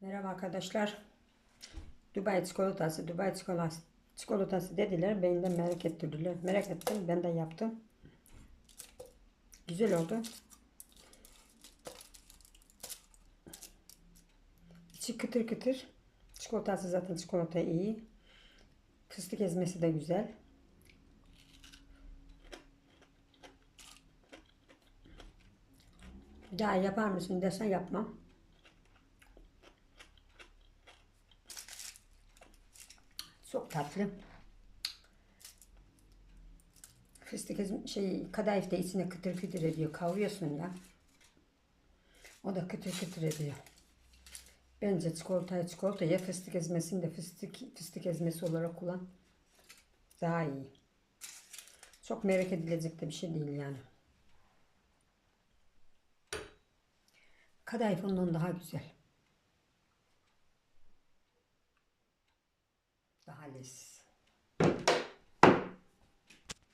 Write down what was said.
Merhaba arkadaşlar. Dubai çikolatası, Dubai çikolatası, çikolatası dediler. Beni de merak ettirdiler. Merak ettim. Ben de yaptım. Güzel oldu. İçi kıtır kıtır. Çikolatası zaten çikolata iyi. Fıstık ezmesi de güzel. Bir daha yapar mısın desen yapmam. Çok tatlı. Fıstık şey kadayıf da içine kıtır kıtır ediyor. Kavuruyorsun ya. O da kıtır kıtır ediyor. Bence çikolatayı çikolata ya fıstık ezmesini de fıstık, fıstık ezmesi olarak kullan. Daha iyi. Çok merak edilecek de bir şey değil yani. Kadayıf ondan daha güzel. Daha lezzetli.